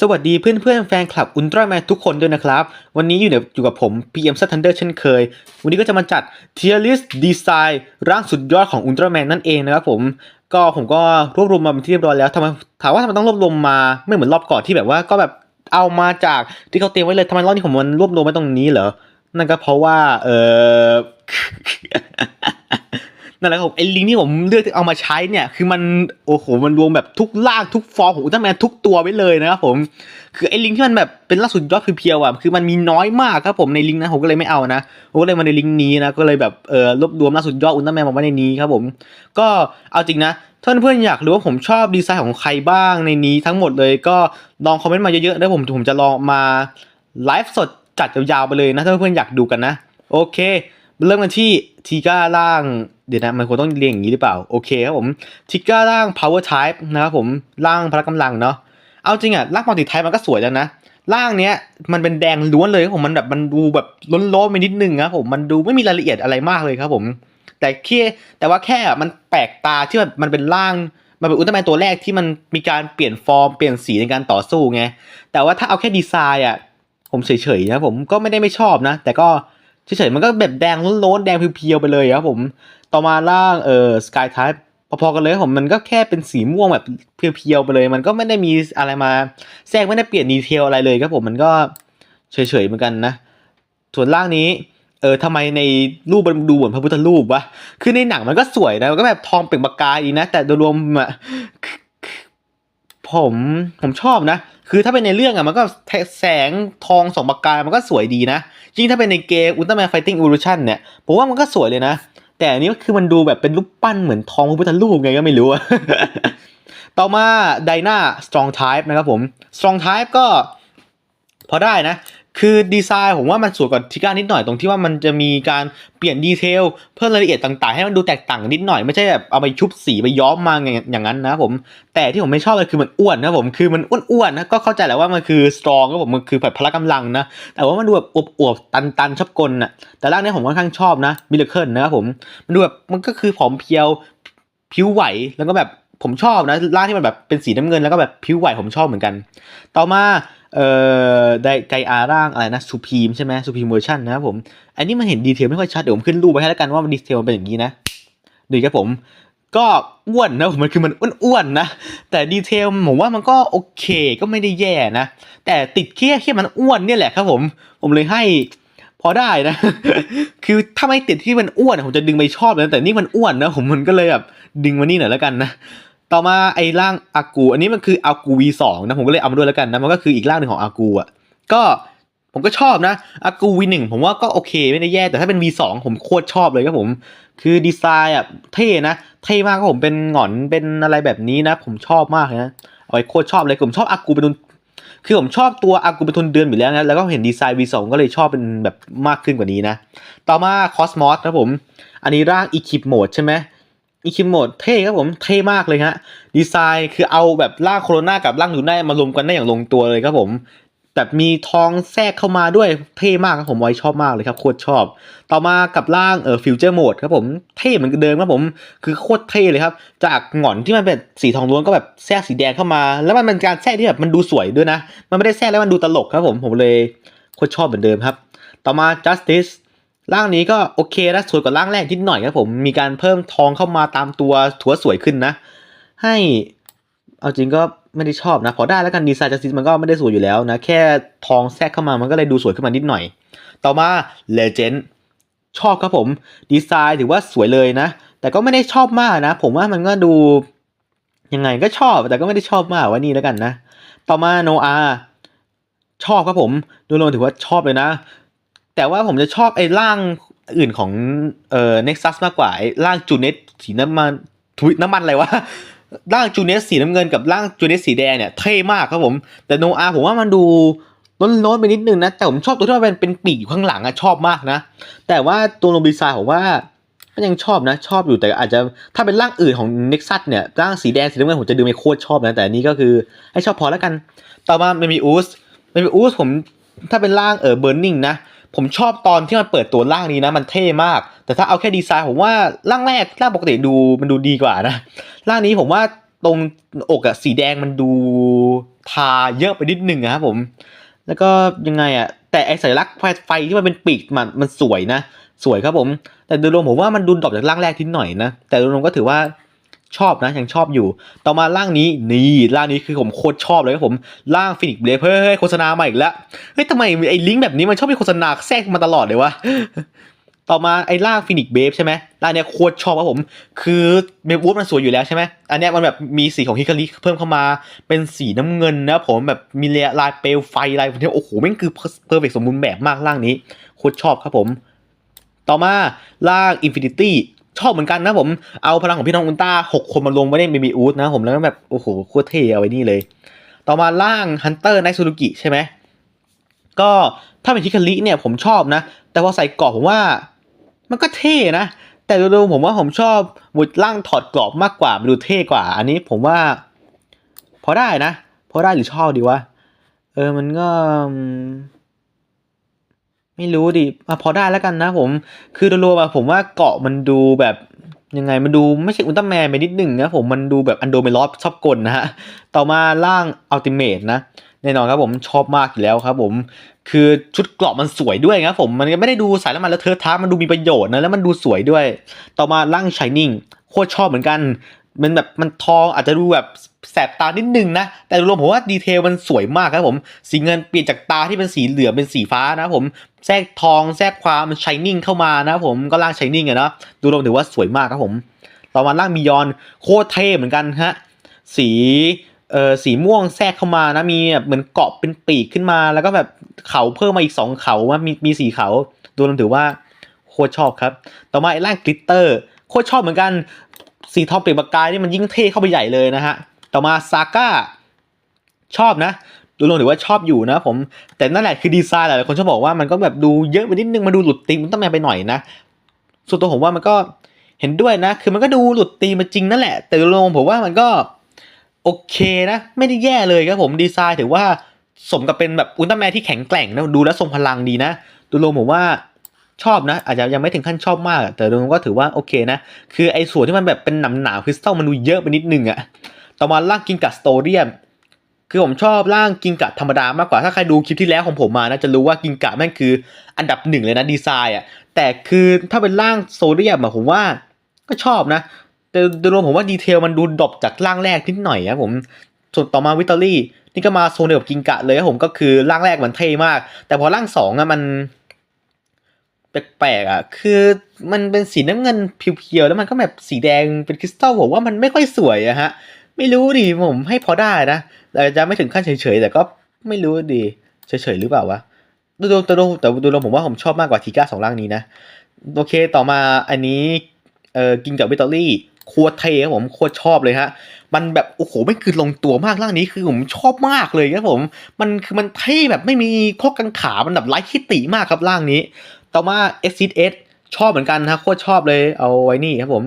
สวัสดีเพื่อนๆแฟนคลับอุลตร้าแมนทุกคนด้วยนะครับ วันนี้อยู่เนี่ยอยู่กับผม PM s Thunder เช่นเคย วันนี้ก็จะมาจัด Tier List Design ร่างสุดยอดของอุลตร้าแมนนั่นเองนะครับผม ก็ผมก็รวบรวมมาเป็นที่เรียบร้อยแล้วทำไมถามว่าทำไมต้องรวบรวมมาไม่เหมือนรอบก่อนที่แบบว่าก็แบบเอามาจากที่เขาเตรียมไว้เลยทำไมรอบนี้ผมมันรวบรวมไว้ตรงนี้เหรอ นั่นก็เพราะว่าเออ นั่นแหละครับไอ้ลิงที่ผมเลือกเอามาใช้เนี่ย คือมันโอ้โหมันรวมแบบทุกร่างทุกฟอร์มของอุลตร้าแมนทุกตัวไว้เลยนะครับผม คือไอ้ลิงที่มันแบบเป็นล่าสุดยอดเพียวๆอะคือมันมีน้อยมากครับผมในลิงนั้นผมก็เลยไม่เอานะผมก็เลยมาในลิงนี้นะก็เลยแบบเออรวบรวมล่าสุดยอดอุลตร้าแมนมาไว้ในนี้ครับผม ก็เอาจริงนะถ้าเพื่อนๆอยากรู้ว่าผมชอบดีไซน์ของใครบ้างในนี้ทั้งหมดเลยก็ลองคอมเมนต์มาเยอะๆแล้วผมผมจะลองมาไลฟ์สดจัดยาวๆไปเลยนะถ้าเพื่อนๆอยากดูกันนะ โอเค เริ่มกันที่ ทีก้าล่าง เดี๋ยวนะ มันควรต้องเรียงอย่างนี้หรือเปล่า โอเคครับผมทิก้าร่าง power type นะครับผมร่างพละกำลังเนาะเอาจริงอะร่าง multi type มันก็สวยแล้วนะร่างเนี้ยมันเป็นแดงล้วนเลยครับผมมันแบบมันดูแบบล้นๆไปนิดนึงครับผมมันดูไม่มีรายละเอียดอะไรมากเลยครับผม แต่แค่แต่ว่าแค่มันแปลกตาที่แบบมันเป็นร่างมันเป็นอุลตร้าแมนตัวแรกที่มันมีการเปลี่ยนฟอร์มเปลี่ยนสีในการต่อสู้ไงแต่ว่าถ้าเอาแค่ดีไซน์อะผมเฉยๆนะผมก็ไม่ได้ไม่ชอบนะ แต่ก็ เฉยๆมันก็แบบแดงล้นๆแดงเพียวๆไปเลยครับผมต่อมาล่างเออสกายไทป์พอๆกันเลยผมมันก็แค่เป็นสีม่วงแบบเพียวๆไปเลย มันก็ไม่ได้มีอะไรมาแทรกไม่ได้เปลี่ยนดีเทลอะไรเลยครับผมมันก็เฉยๆเหมือนกันนะ ส่วนล่างนี้เออทำไมในรูปมันดูเหมือนพระพุทธรูปวะคือในหนังมันก็สวยนะมันก็แบบทองเปล่งประกายดีนะ แต่โดยรวมอะผมผมชอบนะ คือถ้าเป็นในเรื่องอะมันก็แสงทองสองประกายมันก็สวยดีนะจริงถ้าเป็นในเกมอุลตร้าแมนไฟติ้งอูรูชันเนี่ยผมว่ามันก็สวยเลยนะ แต่อันนี้คือมันดูแบบเป็นรูปปั้นเหมือนทองพระพุทธรูปไงก็ไม่รู้อะต่อมาไดนาสตรองไทป์นะครับผมสตรองไทป์ก็พอได้นะ คือดีไซน์ผมว่ามันสวยกว่าทิก้านิดหน่อยตรงที่ว่ามันจะมีการเปลี่ยนดีเทลเพิ่มรายละเอียดต่าง ๆ ให้มันดูแตกต่างนิดหน่อยไม่ใช่แบบเอาไปชุบสีไปย้อมมาอย่างอย่างนั้นนะผมแต่ที่ผมไม่ชอบเลยคือมันอ้วนนะผมคือมันอ้วนๆนะก็เข้าใจแหละว่ามันคือ strong ครับผมมันคือแบบพละกำลังนะแต่ว่ามันดูแบบอวบๆตันๆชอบกลน่ะแต่ร่างเนี้ยผมค่อนข้างชอบนะมิลเคิลนะครับผมมันดูแบบมันก็คือผอมเพียวผิวไหวแล้วก็แบบผมชอบนะร่างที่มันแบบเป็นสีน้ำเงินแล้วก็แบบผิวไหวผมชอบเหมือนกัน ต่อมา เอ่อไดไกอาร่างอะไรนะซูพีมใช่ไหมซูพีมเวอร์ชันนะครับผม อันนี้มันเห็นดีเทลไม่ค่อยชัด เดี๋ยวผมขึ้นรูปไว้ให้แล้วกันว่ามันดีเทลมันเป็นอย่างนี้นะดูครับผม ก็อ้วนนะผมมันคือมันอ้วนๆนะ แต่ดีเทลผมว่ามันก็โอเคก็ไม่ได้แย่นะ แต่ติดแค่แค่มันอ้วนเนี่ยแหละครับผม ผมเลยให้พอได้นะ คือถ้าไม่ติดที่มันอ้วนผมจะดึงไปชอบนะแต่นี่มันอ้วนนะผมมันก็เลยแบบดึงมานี่หน่อยแล้วกันนะ ต่อมาไอ้ร่างอากู อันนี้มันคืออากู V2 นะผมก็เลยเอามาด้วยแล้วกันนะมันก็คืออีกร่างหนึ่งของอากูอะก็ผมก็ชอบนะอากู V1 ผมว่าก็โอเคไม่ได้แย่ แต่ถ้าเป็น V2 ผมโคตรชอบเลยครับผม คือดีไซน์อะเท่นะ เท่มากครับผมเป็นหงอนเป็นอะไรแบบนี้นะ ผมชอบมากนะเอาไว้โคตรชอบเลยผมชอบอากูเป็นทุนคือผมชอบตัวอากูเป็นทุนเดือนอยู่แล้วนะแล้วก็เห็นดีไซน์ V2 ก็เลยชอบเป็นแบบมากขึ้นกว่านี้นะ ต่อมาคอสมอสครับผม อันนี้ร่างอีคิปโหมดใช่ไหม อีคิมโหมดเท่ครับผมเท่มากเลยฮะดีไซน์คือเอาแบบร่างโคโรนากับร่างดูได้มารวมกันได้อย่างลงตัวเลยครับผมแบบมีทองแทรกเข้ามาด้วยเท่มากครับผมไว้ชอบมากเลยครับโคตรชอบ ต่อมากับร่างเอ่อฟิวเจอร์โหมดครับผมเท่เหมือนเดิมครับผมคือโคตรเท่เลยครับ จากหงอนที่มันเป็นสีทองล้วนก็แบบแทรกสีแดงเข้ามา แล้วมันเป็นการแทรกที่แบบมันดูสวยด้วยนะ มันไม่ได้แทรกแล้วมันดูตลกครับผมผมเลยโคตรชอบเหมือนเดิมครับ ต่อมา justice ร่างนี้ก็โอเคนะสวยกว่าร่างแรกนิดหน่อยครับผมมีการเพิ่มทองเข้ามาตามตัวถัวสวยขึ้นนะ ให้เอาจริงก็ไม่ได้ชอบนะพอได้แล้วกันดีไซน์จัสติสมันก็ไม่ได้สวยอยู่แล้วนะแค่ทองแทรกเข้ามามันก็เลยดูสวยขึ้นมานิดหน่อย ต่อมาเลเจน d ชอบครับผมดีไซน์ถือว่าสวยเลยนะ แต่ก็ไม่ได้ชอบมากนะ ผมว่ามันก็ดูยังไงก็ชอบแต่ก็ไม่ได้ชอบมากว่านี่แล้วกันนะ ต่อมาโนอาชอบครับผมดยรวมถือว่าชอบเลยนะ แต่ว่าผมจะชอบไอ้ร่างอื่นของเอ่อ Nexus มากกว่าไอ้ร่างจูเนสสีน้ำมันทุยน้ำมันอะไรวะร่างจูเนสสีน้ำเงินกับร่างจูเนสสีแดงเนี่ยเท่มากครับผม แต่โนอาผมว่ามันดูล้นๆไปนิดนึงนะ แต่ผมชอบตัวที่มันเป็นเป็นปีกอยู่ข้างหลังอะชอบมากนะ แต่ว่าตัวโนบิซาผมว่าก็ยังชอบนะ ชอบอยู่แต่อาจจะถ้าเป็นร่างอื่นของ Nexus เนี่ยร่างสีแดงสีน้ำเงินผมจะดูไม่โคตรชอบนะ แต่อันนี้ก็คือให้ชอบพอแล้วกัน ต่อมาเมมิอูสเมมิอูสผมถ้าเป็นร่างเออเบ r ร์นิงนะ ผมชอบตอนที่มันเปิดตัวร่างนี้นะ มันเท่มาก แต่ถ้าเอาแค่ดีไซน์ผมว่าร่างแรกร่างปกติดูมันดูดีกว่านะร่างนี้ผมว่าตรงอกอะสีแดงมันดูทาเยอะไปนิดนึงอะครับผม แล้วก็ยังไงอะแต่ไอสัญลักษณ์ไฟไฟที่มันเป็นปีกมันมันสวยนะ สวยครับผม แต่โดยรวมผมว่ามันดูดรอปจากร่างแรกทีหน่อยนะ แต่โดยรวมก็ถือว่า ชอบนะยังชอบอยู่ ต่อมาร่างนี้นี่ร่างนี้คือผมโคตรชอบเลยครับผมร่างฟินิกเบลเฮ้ยเฮ้ยโฆษณาม่อีกแล้วเฮ้ยทำไมไอ้ลิงก์แบบนี้มันชอบมีโฆษณาแทรกมาตลอดเลยวะต่อมาไอ้ร่างฟินิกเบฟใช่ไหมร่างเนี้ยโคตรชอบครับผม คือเบฟวูดมันสวยอยู่แล้วใช่ไหมอันเนี้ยมันแบบมีสีของฮิคาริเพิ่มเข้ามาเป็นสีน้ำเงินนะผมแบบมีลายเปลวไฟลายโอ้โหแม่งคือเพอร์เฟกสมบูรณ์แบบมากร่างนี้โคตรชอบครับผม ต่อมาร่างอินฟินิตี้ ชอบเหมือนกันนะผมเอาพลังของพี่น้องอุลตร้าหกคนมาลงไว้ในเบบีอูดนะผมแล้วแบบโอ้โหโคตรเท่เอาไว้นี่เลย ต่อมาร่างฮันเตอร์ไนซูรุกิใช่ไหมก็ถ้าเป็นฮิคาริเนี่ยผมชอบนะ แต่พอใส่กราะผมว่ามันก็เท่นะ แต่ดูๆผมว่าผมชอบบุดร่างถอดกรอบมากกว่ามันดูเท่กว่า อันนี้ผมว่า พอได้นะ พอได้หรือชอบดีวะเออมันก็ ไม่รู้ดิอะพอได้แล้วกันนะผม คือโดยรวมอะผมว่าเกาะมันดูแบบยังไงมันดูไม่ใช่อุลตร้าแมนไปนิดหนึ่งนะผมมันดูแบบอันโดเมลอสชอบกลนะฮะ ต่อมาร่างอัลติเมทนะแน่นอนครับผมชอบมากอยู่แล้วครับผมคือชุดเกราะมันสวยด้วยครับผมมันไม่ได้ดูสายแล้วมันแล้วเทอะทะมันดูมีประโยชน์นะแล้วมันดูสวยด้วย ต่อมาร่างชายนิ่งโคตรชอบเหมือนกัน มันแบบมันทองอาจจะดูแบบแสบตานิดนึงนะ แต่รวมผมว่าดีเทลมันสวยมากครับผม สีเงินเปลี่ยนจากตาที่เป็นสีเหลืองเป็นสีฟ้านะผมแทรกทองแทรกความมันชายนิ่งเข้ามานะผมก็ร่างชายนิ่งอะเนาะดูรวมถือว่าสวยมากครับผมต่อมาร่างมียอนโคตรเท่เหมือนกันฮะสีเอ่อสีม่วงแทรกเข้ามานะมีแบบเหมือนเกาะเป็นปีกขึ้นมา แล้วก็แบบเขาเพิ่มมาอีกสองเขาว่ามีมีสีเขาดูรวมถือว่าโคตรชอบครับ ต่อมาไอ้ร่างกลิตเตอร์โคตรชอบเหมือนกัน สีทองเปล่งประกายนี่มันยิ่งเท่เข้าไปใหญ่เลยนะฮะ ต่อมาซาก้าชอบนะ ดูลงถือว่าชอบอยู่นะผม แต่นั่นแหละคือดีไซน์หลายคนชอบบอกว่ามันก็แบบดูเยอะไปนิดนึงมันดูหลุดธีมันต้องแมนไปหน่อยนะ ส่วนตัวผมว่ามันก็เห็นด้วยนะ คือมันก็ดูหลุดธีมมาจริงนั่นแหละ แต่ดยรวมผมว่ามันก็โอเคนะ ไม่ได้แย่เลยครับผมดีไซน์ถือว่าสมกับเป็นแบบอุลตร้าแมนที่แข็งแกร่งนะดูแล้วทรงพลังดีนะดยรวมผมว่า ชอบนะ อาจจะยังไม่ถึงขั้นชอบมาก แต่โดยรวมก็ถือว่าโอเคนะ คือไอ้ส่วนที่มันแบบเป็นหนามหนาคริสตัลมันดูเยอะไปนิดนึงอะต่อมาร่างกินกัดสโตเรียมคือผมชอบร่างกินกัดธรรมดามากกว่าถ้าใครดูคลิปที่แล้วของผมมานะจะรู้ว่ากินกัดแม่งคืออันดับหนึ่งเลยนะดีไซน์อะแต่คือถ้าเป็นร่างโซเดียมอะผมว่าก็ชอบนะ แต่โดยรวมผมว่าดีเทลมันดูดรอปจากร่างแรกนิดหน่อยครับผมส่วนต่อมาวิตอรี่นี่ก็มาโซนเดียวกับกินกะเลยครับผมก็คือร่างแรกมันเท่มาก แต่พอร่างสองอะมัน แปลกๆอะ คือมันเป็นสีน้ำเงินเพียวๆ แล้วมันก็แบบสีแดงเป็นคริสตัลผมว่ามันไม่ค่อยสวยอะฮะ ไม่รู้ดิผมให้พอได้นะแต่จะไม่ถึงขั้นเฉยๆ แต่ก็ไม่รู้ดิเฉยๆ หรือเปล่าวะ ดูดูแต่ดูแต่ดูลงผมว่าผมชอบมากกว่าทีก้าสองร่างนี้นะ โอเคต่อมาอันนี้เอ่อกินกับวิตอรี่โคตรเทครับผมโคตรชอบเลยฮะ มันแบบโอ้โหไม่คือลงตัวมากร่างนี้คือผมชอบมากเลยครับผม มันคือมันเท่แบบไม่มีข้อกังขา มันแบบไร้คิติมากครับร่างนี้ ต่อมา x s ชอบเหมือนกันนะโคตรชอบเลยเอาไว้นี่ครับผม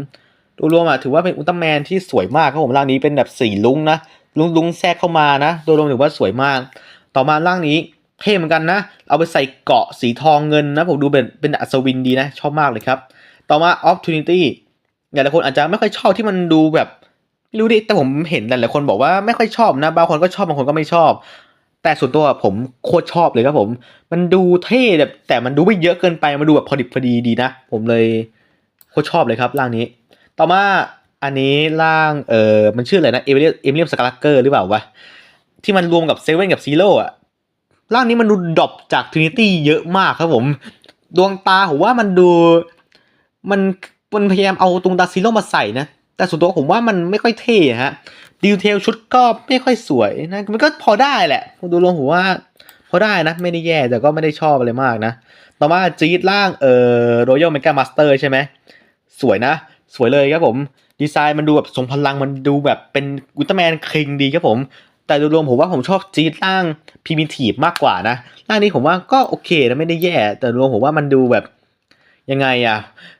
ดูรวมอะถือว่าเป็นอุลตร้าแมนที่สวยมากครับผมร่างนี้เป็นแบบสีลุ้งนะลุงลุงแทรกเข้ามานะโดยรวมถือว่าสวยมาก ต่อมาร่างนี้เท่เหมือนกันนะ เอาไปใส่เกาะสีทองเงินนะผมดูเป็นเป็นอัศวินดีนะ ชอบมากเลยครับ ต่อมา opportunity หลายคนอาจจะไม่ค่อยชอบที่มันดูแบบไม่รู้ดิแต่ผมเห็นหลายๆคนบอกว่าไม่ค่อยชอบนะบางคนก็ชอบบางคนก็ไม่ชอบ แต่ส่วนตัวผมโคตรชอบเลยครับผม มันดูเท่แบบแต่มันดูไม่เยอะเกินไปมันดูแบบพอดิบพอดีดีนะ ผมเลยโคตรชอบเลยครับร่างนี้ ต่อมาอันนี้ร่างเออมันชื่ออะไรนะเอเมเลียเอเมเลียมสกาลักเกอร์หรือเปล่าวะที่มันรวมกับเซเว่นกับซีโร่อะร่างนี้มันดูดรอปจากทรินิตี้เยอะมากครับผม ดวงตาผมว่ามันดูมันมันพยายามเอาตรงตาซีโร่มาใส่นะ แต่ส่วนตัวผมว่ามันไม่ค่อยเท่อะฮะ ดีเทลชุดก็ไม่ค่อยสวยนะมันก็พอได้แหละดูรวมผมว่าพอได้นะ ไม่ได้แย่แต่ก็ไม่ได้ชอบอะไรมากนะ ต่อมาจีดล่างเอ่อรอยัลเมกามาสเตอร์ใช่ไหมสวยนะ สวยเลยครับผม ดีไซน์มันดูแบบทรงพลังมันดูแบบเป็นอุลตร้าแมนคิงดีครับผม แต่โดยรวมผมว่าผมชอบจีดล่างพิมิทีฟมากกว่านะร่างนี้ผมว่าก็โอเคนะไม่ได้แย่ แต่รวมผมว่ามันดูแบบยังไงอะ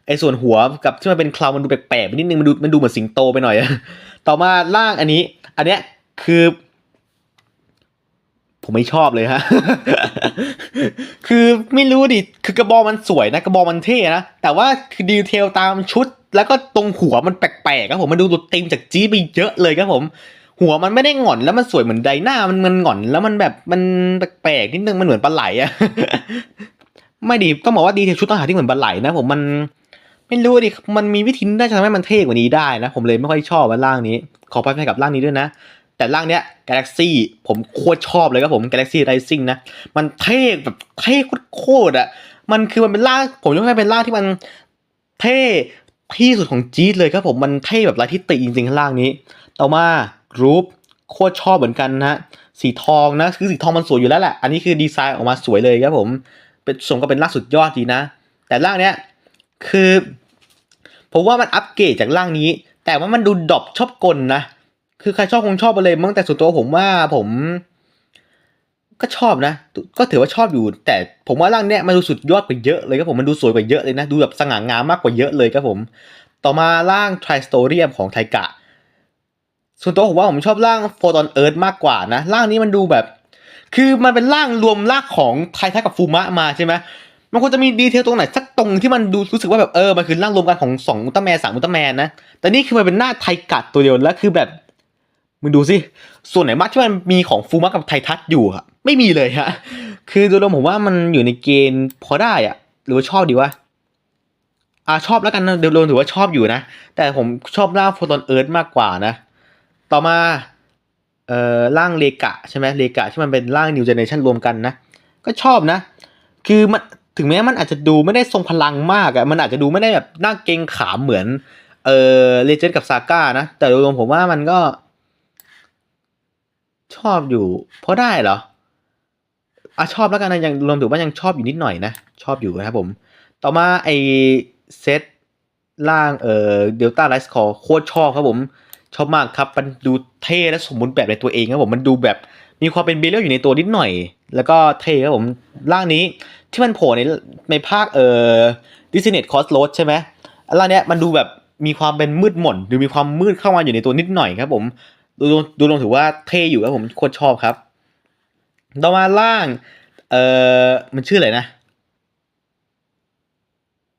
ไอ้ส่วนหัวกับที่มันเป็นคลาวมันดูแปลกๆไปนิดนึงมันดูมันดูเหมือนสิงโตไปหน่อย ต่อมาร่างอันนี้ อันเนี้ยคือ ผมไม่ชอบเลยฮะ คือไม่รู้ดิ คือกระบอกมันสวยนะ กระบอกมันเท่นะ แต่ว่าคือดีเทลตามชุด แล้วก็ตรงหัวมันแปลกๆครับผม มันดูหลุดธีมจากจีไปเยอะเลยครับผม หัวมันไม่ได้หงอนแล้วมันสวยเหมือนไดหน้ามันมันหงอนแล้วมันแบบมันแปลกๆนิดนึงมันเหมือนปลาไหลอะไม่ดีต้องบอกว่าดีเทลชุดทหารที่เหมือนปลาไหลนะผมมัน ไม่รู้ดิ มันมีวิธีน่าจะทำให้มันเท่กว่านี้ได้นะ ผมเลยไม่ค่อยชอบว่าร่างนี้ ขอไปให้กับร่างนี้ด้วยนะ แต่ร่างเนี้ย Galaxy ผมโคตรชอบเลยครับผม Galaxy Rising นะ มันเท่แบบเท่โคตรๆอะมันคือมันเป็นร่าง ผมยกให้เป็นร่างที่มันเท่ที่สุดของจี๊ดเลยครับผม มันเท่แบบไร้ที่ติจริงๆข้างล่างนี้ ต่อมากรุ๊ปโคตรชอบเหมือนกันนะสีทองนะ คือสีทองมันสวยอยู่แล้วแหละ อันนี้คือดีไซน์ออกมาสวยเลยครับผม เป็นสมก็เป็นร่างสุดยอดดีนะ แต่ร่างเนี้ย คือผมว่ามันอัปเกรดจากร่างนี้ แต่ว่ามันดูดรอปชอบกลนะ คือใครชอบคงชอบไปเลยมั้งแต่ส่วนตัวผมว่าผม ก็ชอบนะ ก็ถือว่าชอบอยู่ แต่ผมว่าร่างเนี้ยมันดูสุดยอดกว่าเยอะเลยครับผมมันดูสวยกว่าเยอะเลยนะ ดูแบบสง่างามมากกว่าเยอะเลยครับผม ต่อมาร่างทริสโตเรียมของไทกะ ส่วนตัวผมว่าผมชอบร่างโฟตอนเอิร์ธมากกว่านะร่างนี้มันดูแบบ คือมันเป็นร่างรวมร่างของไททักกับฟูมะมาใช่ไหม มันควรจะมีดีเทลตรงไหนสักตรงที่มันดูรู้สึกว่าแบบเออมันคือร่างรวมกันของสองอุลตร้าแมนสามอุลตร้าแมนนะแต่นี่คือมันเป็นหน้าไทกัดตัวเดียวแล้วคือแบบมึงดูสิส่วนไหนมากที่มันมีของฟูมะกับไททัสอยู่อะไม่มีเลยฮะ คือโดยรวมผมว่ามันอยู่ในเกณฑ์พอได้อะหรือว่าชอบดีวะอ่าชอบแล้วกันโดยรวมถือว่าชอบอยู่นะ แต่ผมชอบร่างโฟตอนเอิร์ธมากกว่านะ ต่อมาเอ่อร่างเลกะใช่ไหมเลกะที่มันเป็นร่างนิวเจเนชันรวมกันนะ ก็ชอบนะ คือมัน ถึงแม้มันอาจจะดูไม่ได้ทรงพลังมากอะมันอาจจะดูไม่ได้แบบน่าเกงขามเหมือน เออเลเจนด์กับซาก้านะ แต่โดยรวมผมว่ามันก็ ชอบอยู่ เพราะได้เหรออะชอบแล้วกันนะยังรวมถือว่ายังชอบอยู่นิดหน่อยนะ ชอบอยู่นะครับผม ต่อมาไอเซตล่างเอ่อเดลต้าไลท์คอโคตรชอบครับผม ชอบมากครับ มันดูเท่และสมบูรณ์แบบในตัวเองครับผม มันดูแบบ มีความเป็นเบลเลอยู่ในตัวนิดหน่อย แล้วก็เทครับผมร่างนี้ที่มันโผล่ในในภาคเอ่อดิสเนตคอสโรดใช่ไหมร่างเนี้ยมันดูแบบมีความเป็นมืดหม่นหรือมีความมืดเข้ามาอยู่ในตัวนิดหน่อยครับผมดูดูลงถือว่าเท่อยู่ครับผมโคตรชอบครับต่อมาล่างเอ่อมันชื่ออะไรนะ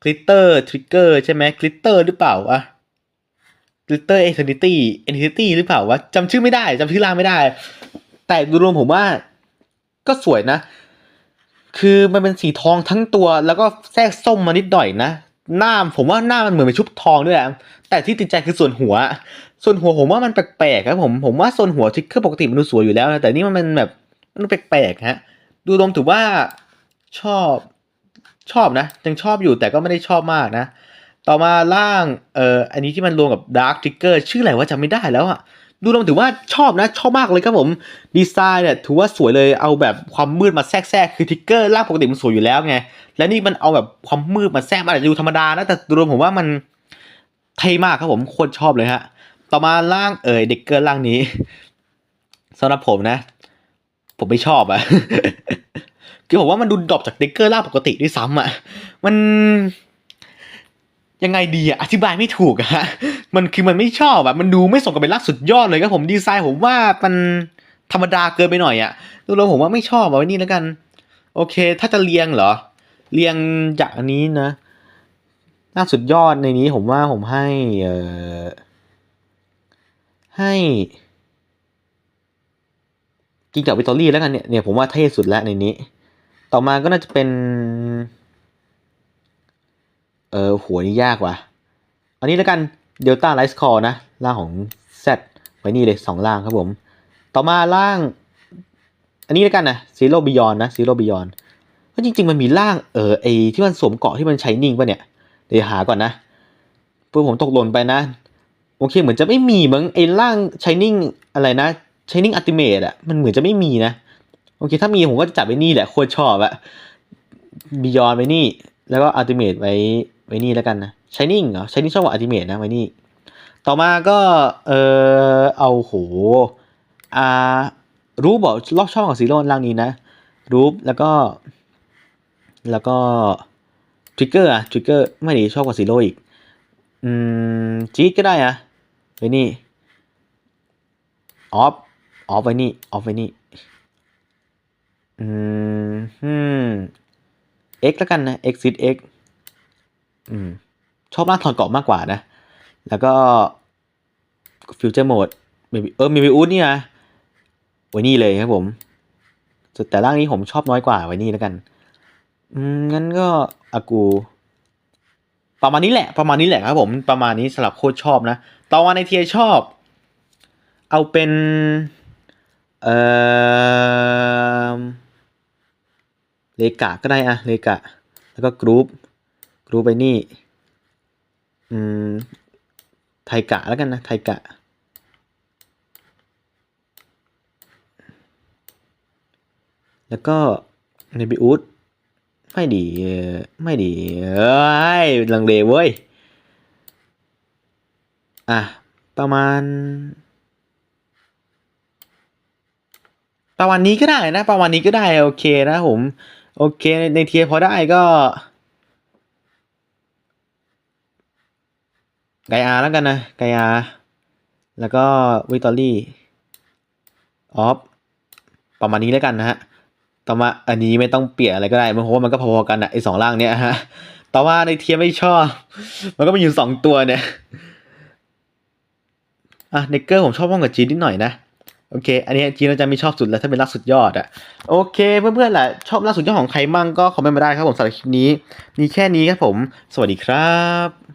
คลิตเตอร์ทริกเกอร์ใช่ไหมคลิตเตอร์หรือเปล่าวะคลิตเตอร์เอเทนิตี้เอเทนิตี้หรือเปล่าวะจำชื่อไม่ได้จำชื่อล่างไม่ได้ แต่ดูรวมผมว่าก็สวยนะ คือมันเป็นสีทองทั้งตัวแล้วก็แทรกส้มมานิดหน่อยนะ หน้าผมว่าหน้ามันเหมือนเป็นชุบทองด้วยอะแต่ที่ติดใจคือส่วนหัว ส่วนหัวผมว่ามันแปลกๆครับผม ผมว่าส่วนหัวทิกเกอร์ปกติมันดูสวยอยู่แล้วนะ แต่นี่มันเป็นแบบมันแปลกๆฮะ ดูรวมถือว่าชอบชอบนะ ยังชอบอยู่แต่ก็ไม่ได้ชอบมากนะ ต่อมาล่าง เอ่อ อันนี้ที่มันรวมกับดาร์ t ทริกเกอร์ชื่ออะไรว่าจำไม่ได้แล้วอะ ดูรวมถือว่าชอบนะ ชอบมากเลยครับผม ดีไซน์เนี่ยถือว่าสวยเลยเอาแบบความมืดมาแทรกแทรกคือทิกเกอร์ร่างปกติมันสวยอยู่แล้วไง และนี่มันเอาแบบความมืดมาแทรกมันอาจจะดูธรรมดานะแต่ดูรวมผมว่ามันเท่มากครับผมโคตรชอบเลยฮะ ต่อมาล่างเอ่ยเด็กเกอร์ล่างนี้สำหรับผมนะ ผมไม่ชอบอะคือผมว่ามันดูดรอปจากเด็กเกอร์ล่างปกติด้วยซ้ำอะมัน ยังไงดีอะอธิบายไม่ถูกอะฮะมันคือมันไม่ชอบอะมันดูไม่สมกับเป็นร่างสุดยอดเลยครับผมดีไซน์ผมว่ามันธรรมดาเกินไปหน่อยอะดูแล้วผมว่าไม่ชอบเอาไว้นี่แล้วกัน โอเค ถ้าจะเรียงเหรอ เรียงจากอันนี้นะน่าสุดยอดในนี้ผมว่าผมให้เอ่อให้กินกับวิตตอรี่แล้วกันเนี่ยเนี่ยผมว่าเท่สุดแล้วในนี้ ต่อมาก็น่าจะเป็น เออหัวนี่ยากว่ะ อันนี้แล้วกันเดลต้าไลท์คอร์นะ ล่างของ Z ไว้นี่เลยสองล่างครับผม ต่อมาล่าง อันนี้แล้วกันนะซีโร่บิยอนนะซีโร่บิยอนเพราะจริง ๆ มันมีล่างเออไอที่มันสวมเกาะที่มันใช้นิ่งป่ะเนี่ย เดี๋ยวหาก่อนนะเพื่อผมตกหล่นไปนะ โอเคเหมือนจะไม่มีมั้งไอ้ร่างชายนิ่งอะไรนะชายนิ่งอัติเมตอะมันเหมือนจะไม่มีนะ โอเค ถ้ามีผมก็จะจับไว้นี่แหละโคตรชอบอะบิยอนไว้นี่ แล้วก็อัติเมตไว้ ไว้นี่แล้วกันนะชายนิ่งเหรอชายนิ่งชอบกว่าอัติเมตนะไว้นี่ ต่อมาก็ เออเอาโหอ่ารูปบอกรอบช่องของซีโร่ล่างนี้นะรูปแล้วก็ แล้วก็ทริกเกอร์อะทริกเกอร์ไม่ดีชอบกว่าซีโร่อีก อืมจี๊ดก็ได้อะไว้นี่ออฟออฟไว้นี่ออฟไว้นี่อืมฮึม x แล้วกันนะ x ซิด x อืม ชอบร่างถอนเกาะมากกว่านะ แล้วก็ฟิวเจอร์โหมดเออเมบิอุสนี่นะไว้นี่เลยครับผมแต่ร่างนี้ผมชอบน้อยกว่าไว้นี่แล้วกัน อืมงั้นก็อากู ประมาณนี้แหละ ประมาณนี้แหละครับผม ประมาณนี้สำหรับโคตรชอบนะ ต่อมาในเทียชอบ เอาเป็น เอ่อเลกะก็ได้อะเลกะ แล้วก็กรุ๊ป รุ๊ปไปนี่ อืม ไทกะแล้วกันนะ ไทกะ แล้วก็เนบิอุสไม่ดี ไม่ดี เอ้ย ลังเลเว้ย อะ ประมาณ ประมาณนี้ก็ได้นะ ประมาณนี้ก็ได้ โอเคนะผม โอเค ในเทียพอได้ก็ ไกอาแล้วกันนะ ไกอา แล้วก็วิตอรี่ออฟประมาณนี้แล้วกันนะฮะ ต่อมาอันนี้ไม่ต้องเปลี่ยนอะไรก็ได้เพราะว่ามันก็พอๆกันอะไอสองร่างเนี้ยฮะ ต่อมาในเทียร์ไม่ชอบ มันก็มีอยู่สองตัวเนี่ย อะเนกเกอร์ผมชอบมากกว่าจีนนิดหน่อยนะโอเค อันนี้จีนเราจะไม่ชอบสุดแล้วถ้าเป็นรักสุดยอดอะโอเค เพื่อนๆแหละชอบรักสุดยอดของใครมั่งก็คอมเมนต์มาได้ครับผมสำหรับคลิปนี้ มีแค่นี้ครับผม สวัสดีครับ